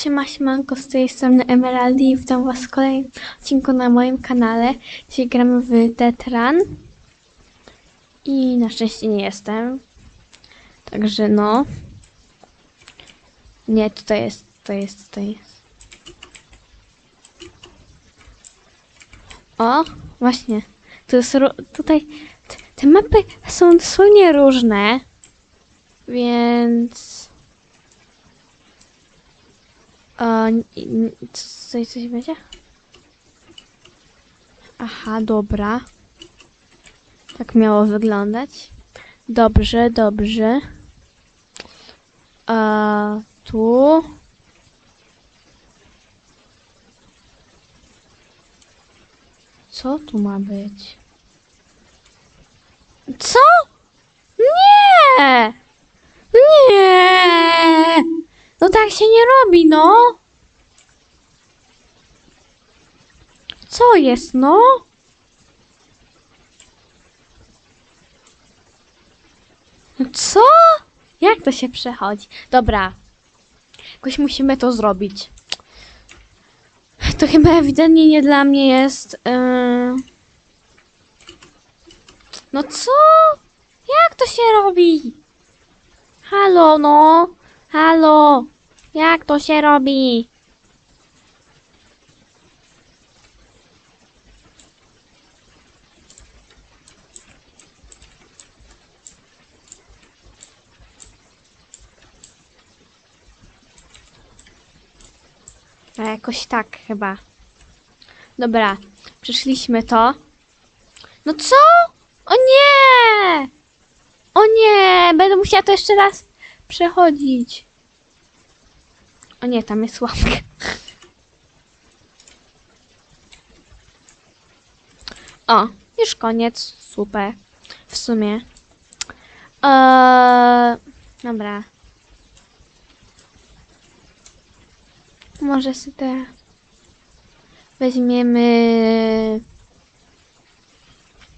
Siema, siemanko, z tej strony Emeraldy i witam was w kolejnym odcinku na moim kanale. Dzisiaj gramy w Tetran. I na szczęście nie jestem. Także no. Nie, tutaj jest, to jest, to jest. O, właśnie. To jest, tutaj, te mapy są dosłownie różne. Więc... A, co- coś, coś będzie? Aha, dobra. Tak miało wyglądać. Dobrze, dobrze. A tu. Co tu ma być? Co? Nie! Nie! No tak się nie robi, no! Co jest, no? Co? Jak to się przechodzi? Dobra. Jakoś musimy to zrobić. To chyba ewidentnie nie dla mnie jest. Yy... No co? Jak to się robi? Halo, no. Halo. Jak to się robi? A jakoś tak chyba. Dobra, przeszliśmy to. No co? O nie! O nie! Będę musiała to jeszcze raz przechodzić. O nie, tam jest łapka. O, już koniec. Super. W sumie. Eee, dobra. Może sobie weźmiemy.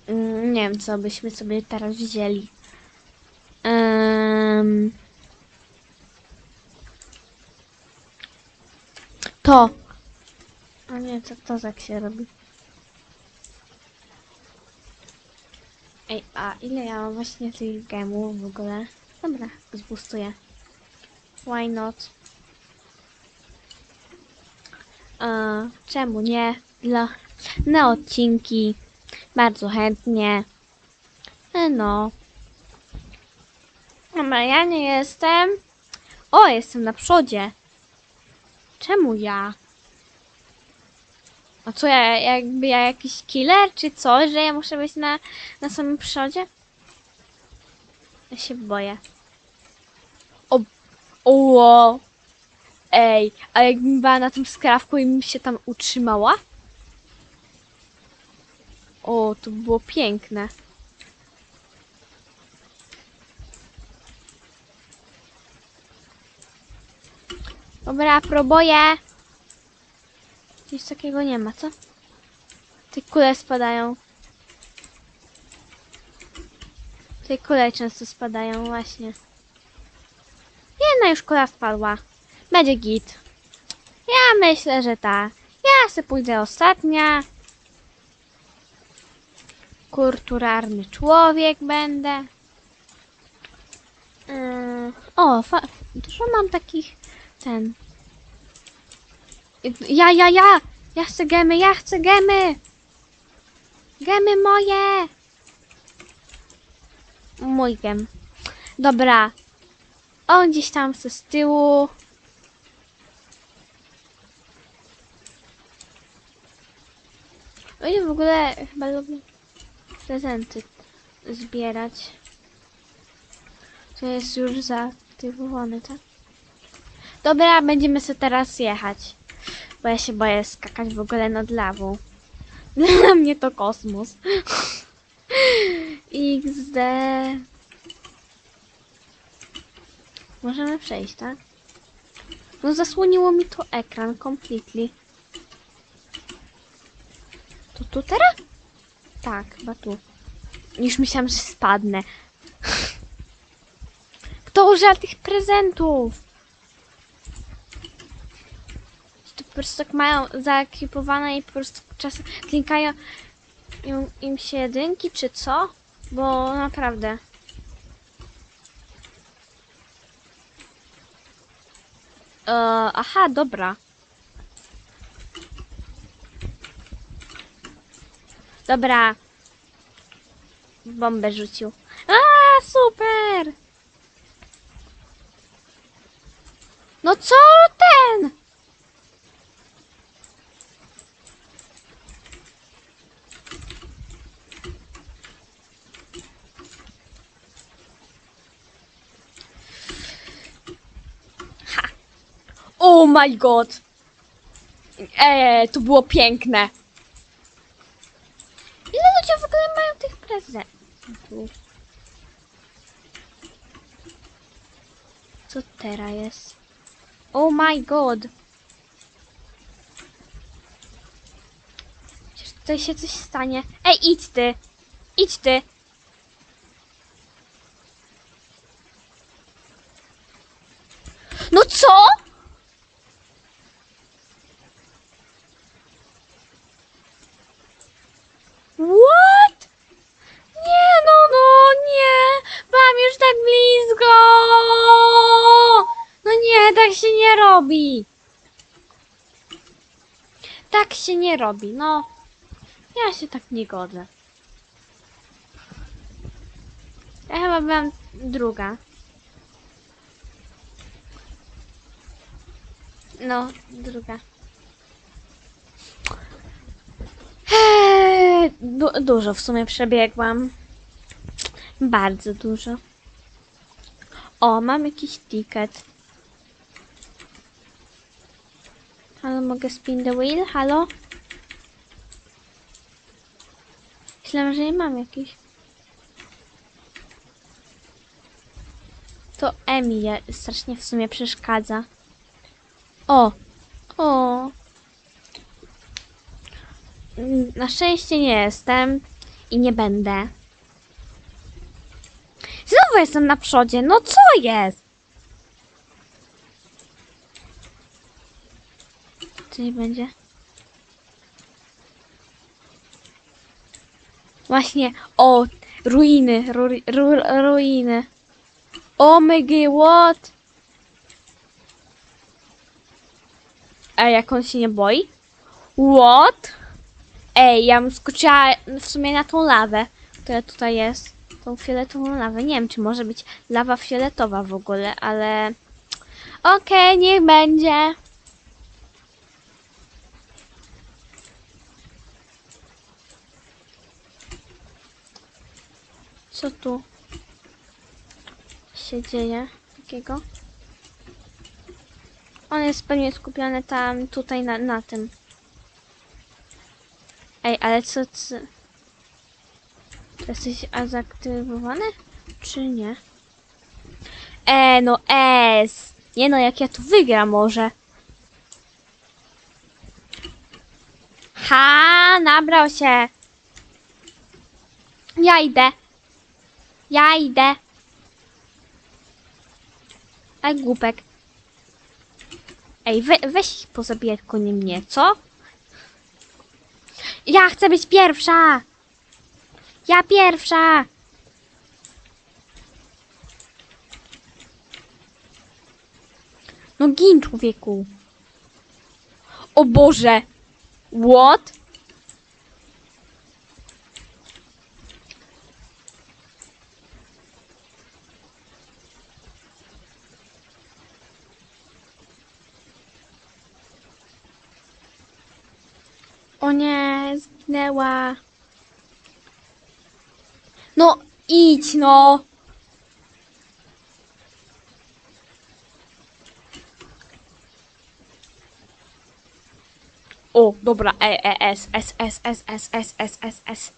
Mm, Nie wiem, co byśmy sobie teraz wzięli. Em, To. A nie, co to tak się robi? Ej, a ile ja mam właśnie tych gemów w ogóle? Dobra, zbustuję. Why not? A, czemu nie? Dla, na odcinki. Bardzo chętnie. E, No. Dobra, ja nie jestem. O, jestem na przodzie. Czemu ja? A co ja, jakby ja jakiś killer czy coś, że ja muszę być na, na samym przodzie? Ja się boję. O, o, ej, a jakbym była na tym skrawku i bym się tam utrzymała? O, to by było piękne. Dobra, próbuję. Nic takiego nie ma, co? Te kule spadają. Te kule często spadają, właśnie. Jedna już kula spadła. Będzie git. Ja myślę, że ta. Ja se pójdę ostatnia. Kulturalny człowiek będę. Yy, o, dużo mam takich ten. Ja, ja, ja! Ja chcę gemy, ja chcę gemy! Gemy moje! Mój gem. Dobra. On gdzieś tam ze z tyłu. Oni w ogóle chyba lubią prezenty zbierać. To jest już zaaktywowany, tak? Dobra, będziemy sobie teraz jechać. Bo ja się boję skakać w ogóle nad lawą. Dla mnie to kosmos. XD. Możemy przejść, tak? No zasłoniło mi to ekran completely. To tu teraz? Tak, chyba tu. Już myślałam, że spadnę. Kto używa tych prezentów? po prostu tak mają zaekwipowane i po prostu czasem klikają im, im się jedynki, czy co? Bo naprawdę. E, aha, dobra. Dobra. Bombę rzucił. A, super! No co ten? Ha. Oh my god. Eee, to było piękne. Ile ludzie w ogóle mają tych prezentów? Co teraz jest? Oh my god. Przecież tutaj się coś stanie. Ej, idź ty. Idź ty. No co? What? Nie, no, no, nie. Byłam już tak blisko. No nie, tak się nie robi. Tak się nie robi, no. Ja się tak nie godzę. Ja chyba byłam druga. No, druga. Eee, Du dużo w sumie przebiegłam. Bardzo dużo. O, mam jakiś ticket. Halo, mogę spin the wheel? Halo? Myślałam, że nie mam jakiś. To Emi je- strasznie w sumie przeszkadza. O! O! Na szczęście nie jestem i nie będę. Znowu jestem na przodzie, no co jest? Co nie będzie? Właśnie, o, ruiny, ru, ru, ruiny. O my god, what? A jak on się nie boi? What? Ej, ja bym skoczyła w sumie na tą lawę, która tutaj jest. Tą fioletową lawę. Nie wiem, czy może być lawa fioletowa w ogóle, ale... Okej, niech będzie. Co tu się dzieje takiego? On jest pewnie skupiony tam, tutaj na, na tym. Ej, ale co, co... Jesteś zaktywowany? Czy nie? E, no S. Nie no, jak ja tu wygram może. Ha, nabrał się. Ja idę. Ja idę. Ej, głupek. Ej, we, weź pozabijać konie mnie, co? Ja chcę być pierwsza! Ja pierwsza! No gin, człowieku. O Boże! What? Nie, zginęła. No, idź no. O, dobra, E, E, S, S, S, S, S, S, S, S, S.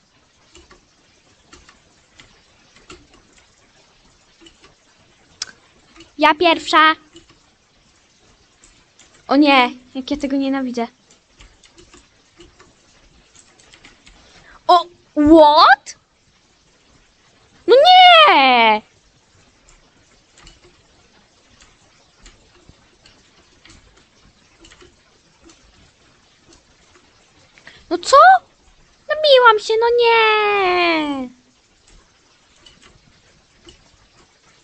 Ja pierwsza. O nie, jak ja tego nienawidzę. O, what? No nie! No co? Nabiłam się, no nie!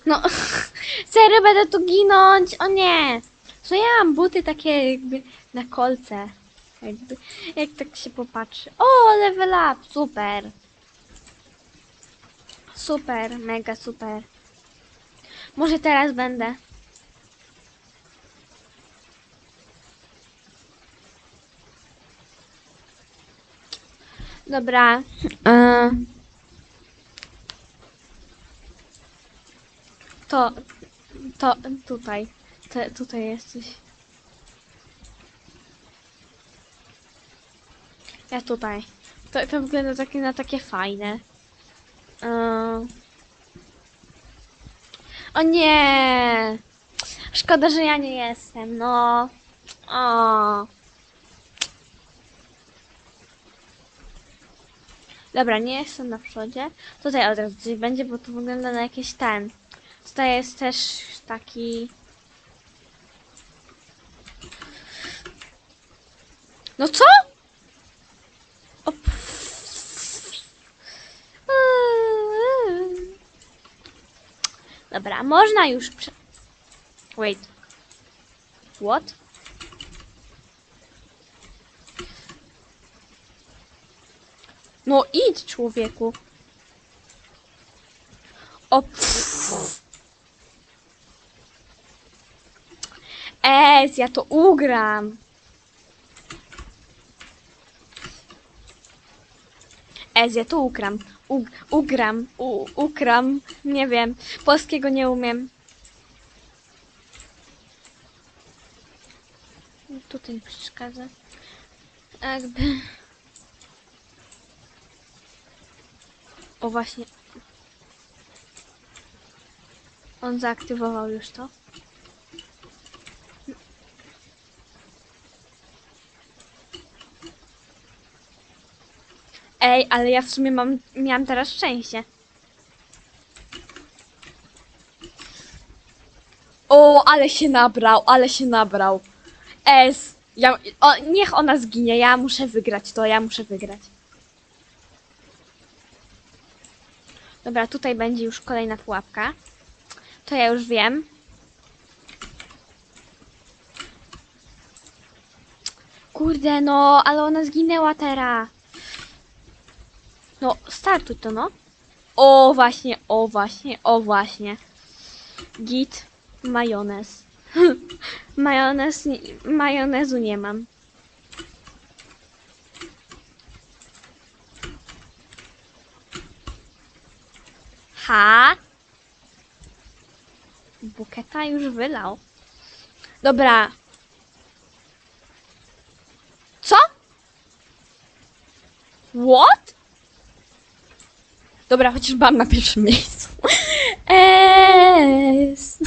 No, serio będę tu ginąć? O nie! Co ja mam buty takie jakby na kolce. Jakby, jak tak się popatrzy. O, level up, super. Super, mega super. Może teraz będę. Dobra. e, To, to tutaj. Te, tutaj jesteś. Ja tutaj. To, to wygląda takie na takie fajne. E, O nie! Szkoda, że ja nie jestem, no. O. Dobra, nie jestem na przodzie. Tutaj od razu coś będzie, bo to wygląda na jakiś ten. Tutaj jest też taki... No co? O, pff. Dobra, można już prze... Wait. What? No idź, człowieku. O. pff. Ez, ja to ugram. Ez, ja to ugram. Ug, ugram. U, ukram. Nie wiem. Polskiego nie umiem. Tutaj mi przeszkadza. Jakby... O właśnie. On zaaktywował już to. Ej, ale ja w sumie mam, miałam teraz szczęście. O, ale się nabrał, ale się nabrał. Es, ja, o, niech ona zginie, ja muszę wygrać to, ja muszę wygrać. Dobra, tutaj będzie już kolejna pułapka. To ja już wiem. Kurde, no, ale ona zginęła teraz. No, startuj to, no. O, właśnie, o, właśnie, o, właśnie. Git, majonez. majonez, majonezu nie mam. Ha? Buketa już wylał. Dobra. Co? What? Dobra, chociaż byłam na pierwszym miejscu. Es.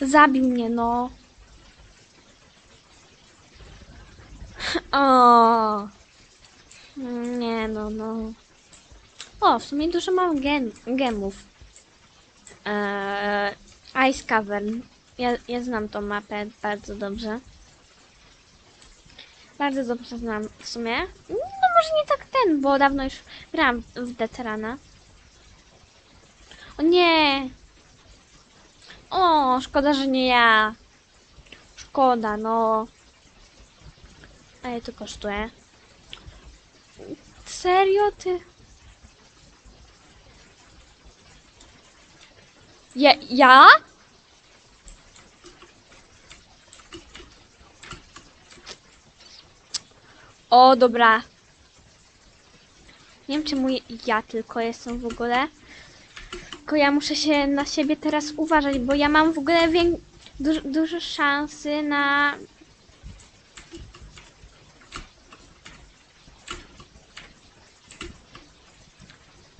Zabił mnie, no. O. Nie, no, no. O, w sumie dużo mam gen, gemów. Eee, Ice Cavern. Ja, ja znam tą mapę bardzo dobrze. Bardzo dobrze znam w sumie. No może nie tak ten, bo dawno już grałam w Deterana. O nie! O, szkoda, że nie ja. Szkoda, no. A ile to kosztuje? Serio, ty? Ja? ja? O, dobra. Nie wiem, czemu ja tylko jestem w ogóle. Tylko ja muszę się na siebie teraz uważać, bo ja mam w ogóle wię... duż, duże szansy na...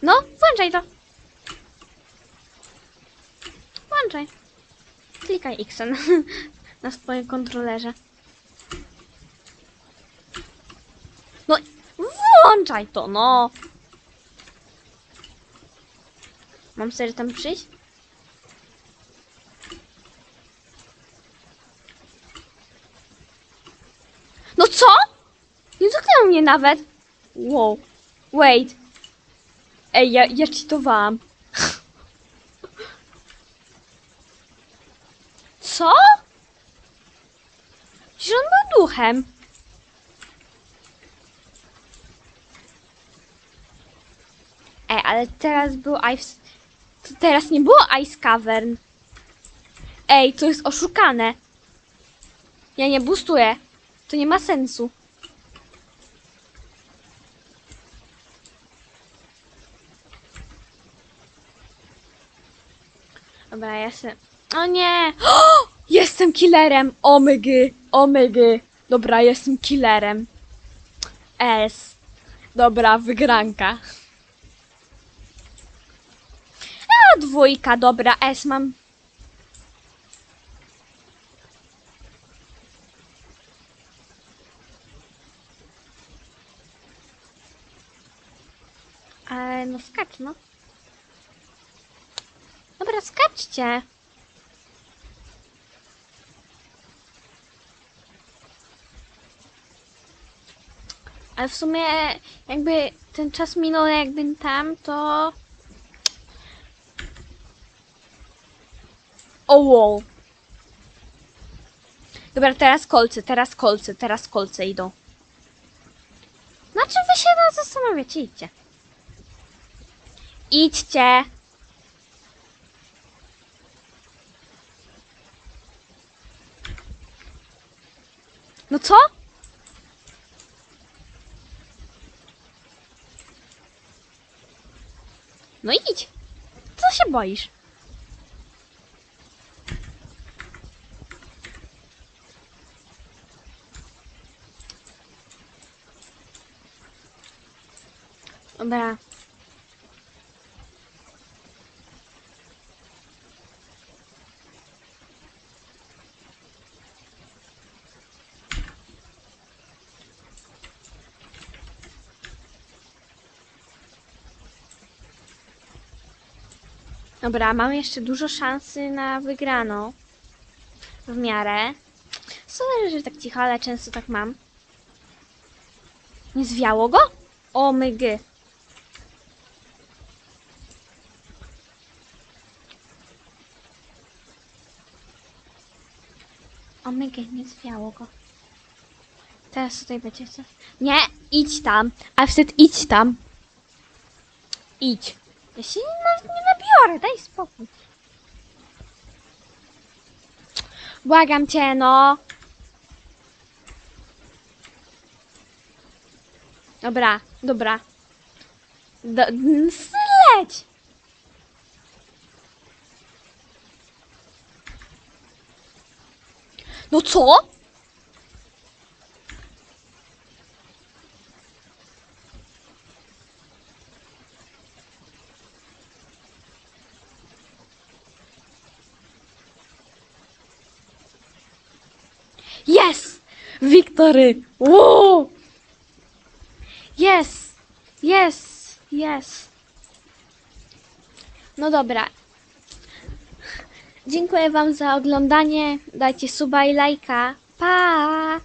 No, włączaj to. Włączaj. Klikaj X na, na swoim kontrolerze. No, włączaj to, no. Mam serio tam przyjść? No co? Nie dotknęło mnie nawet. Wow. Wait. Ej, ja, ja cheatowałam. Co? Przecież on był duchem. Ej, ale teraz był Ice... Teraz nie było Ice Cavern. Ej, to jest oszukane. Ja nie boostuję. To nie ma sensu. Dobra, ja się... O nie! O! Jestem killerem! Omygy! Omygy! Dobra, jestem killerem. S. Dobra, wygranka. A, dwójka, dobra, S mam. Ale no skacz, no. Dobra, skaczcie. Ale w sumie jakby ten czas minął jakbym tam, to... O wow. Dobra, teraz kolce, teraz kolce, teraz kolce idą. Na czym wy się nas zastanawiacie? Idźcie. Idźcie. No co? No idź. Co się boisz? Dobra. Dobra, mam jeszcze dużo szansy na wygraną. W miarę. Sorry, że tak cicho, ale często tak mam. Nie zwiało go? O mygy. O mygy, nie zwiało go. Teraz tutaj będzie coś. Nie, idź tam. A wtedy idź tam. Idź. Ja się nie, nie nabiorę, daj spokój. Błagam cię, no. Dobra, dobra. Do, n- No co? Yes! Wiktory! Wow! Yes! Yes! Yes! No dobra. Dziękuję Wam za oglądanie. Dajcie suba i lajka. Pa!